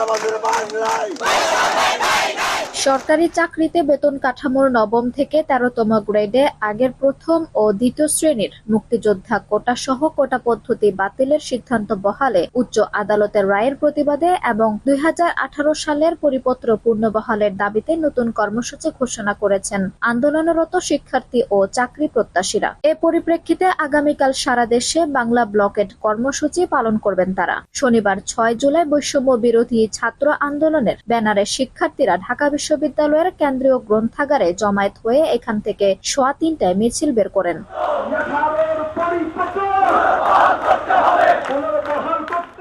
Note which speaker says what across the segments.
Speaker 1: আমাদের বাংলায়
Speaker 2: সরকারি চাকরিতে বেতন কাঠামোর নবম থেকে তেরোতম গ্রেডে আগের প্রথম ও দ্বিতীয় শ্রেণির মুক্তিযোদ্ধা কোটা সহ কোটা পদ্ধতি বাতিলের সিদ্ধান্ত বহালে উচ্চ আদালতের রায়ের প্রতিবাদে এবং দুই হাজার আঠারো সালের পরিপত্র পুনর্বহালের দাবিতে নতুন কর্মসূচি ঘোষণা করেছেন আন্দোলনরত শিক্ষার্থী ও চাকরি প্রত্যাশীরা। এ পরিপ্রেক্ষিতে আগামীকাল সারা দেশে বাংলা ব্লকেট কর্মসূচি পালন করবেন তারা। শনিবার ছয় জুলাই বৈষম্য বিরোধী ছাত্র আন্দোলনের ব্যানারে শিক্ষার্থীরা ঢাকা বিশ্ববিদ্যালয়ের কেন্দ্রীয় গ্রন্থাগারে জমায়েত হয়ে এখান থেকে সোয়া তিনটায় মিছিল বের করেন।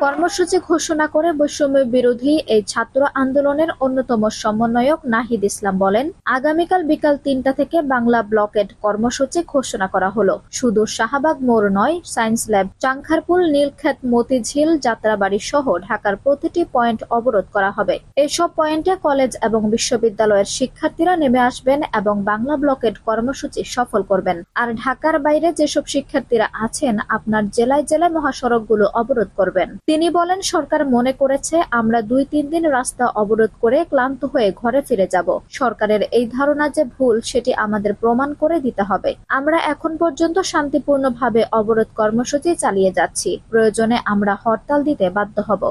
Speaker 2: কর্মসূচি ঘোষণা করে বৈষম্য বিরোধী এই ছাত্র আন্দোলনের অন্যতম সমন্বয়ক নাহিদ ইসলাম বলেন, আগামীকাল বিকাল তিনটা থেকে বাংলা ব্লকেট কর্মসূচি ঘোষণা করা হলো। শুধু শাহবাগ মোড় নয়, সায়েন্স ল্যাব, চাংখারপুল, নীলক্ষেত, মতিঝিল, যাত্রাবাড়ি সহ ঢাকার প্রতিটি পয়েন্ট অবরোধ করা হবে। এসব পয়েন্টে কলেজ এবং বিশ্ববিদ্যালয়ের শিক্ষার্থীরা নেমে আসবেন এবং বাংলা ব্লকেট কর্মসূচি সফল করবেন। আর ঢাকার বাইরে যেসব শিক্ষার্থীরা আছেন, আপনার জেলায় জেলায় মহাসড়কগুলো অবরোধ করবেন। তিনি বলেন, সরকার মনে করেছে, আমরা দুই তিন দিন রাস্তা অবরোধ করে ক্লান্ত হয়ে ঘরে ফিরে যাব। সরকারের এই ধারণা যে ভুল, সেটি আমাদের প্রমাণ করে দিতে হবে। আমরা এখন পর্যন্ত শান্তিপূর্ণভাবে অবরোধ কর্মসূচি চালিয়ে যাচ্ছি। প্রয়োজনে আমরা হরতাল দিতে বাধ্য হব।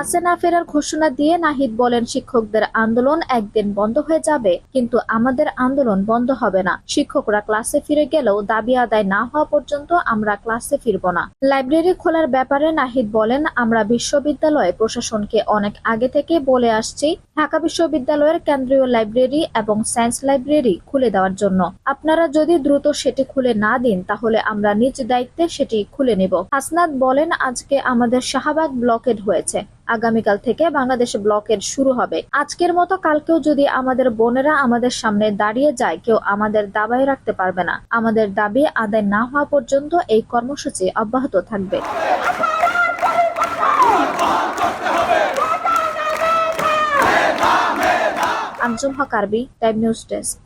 Speaker 2: ক্লাসে না ফেরার ঘোষণা দিয়ে নাহিদ বলেন, শিক্ষকদের আন্দোলন একদিন বন্ধ হয়ে যাবে, কিন্তু আমাদের আন্দোলন বন্ধ হবে না। শিক্ষকরা ক্লাসে ফিরে গেলেও দাবি আদায় না হওয়া পর্যন্ত আমরা ক্লাসে ফিরব না। লাইব্রেরি খোলার ব্যাপারে নাহিদ বলেন, আমরা বিশ্ববিদ্যালয় প্রশাসনকে অনেক আগে থেকে বলে আসছি, ঢাকা বিশ্ববিদ্যালয়ের কেন্দ্রীয় লাইব্রেরি এবং সায়েন্স লাইব্রেরি খুলে দেওয়ার জন্য। আপনারা যদি দ্রুত সেটি খুলে না দিন, তাহলে আমরা নিজ দায়িত্বে সেটি খুলে নেব। হাসনাত বলেন, আজকে আমাদের শাহবাগ ব্লকেড হয়েছে। আগামীকাল থেকে বাংলাদেশে ব্লকের শুরু হবে। আজকের মতো কালকেও যদি আমাদের বোনেরা আমাদের সামনে দাঁড়িয়ে যায়, কেউ আমাদের দাবায় রাখতে পারবে না। আমাদের দাবি আদায় না হওয়া পর্যন্ত এই কর্মসূচি অব্যাহত থাকবে। আঞ্জুম হক, আরবি, টাইম নিউজ ডেস্ক।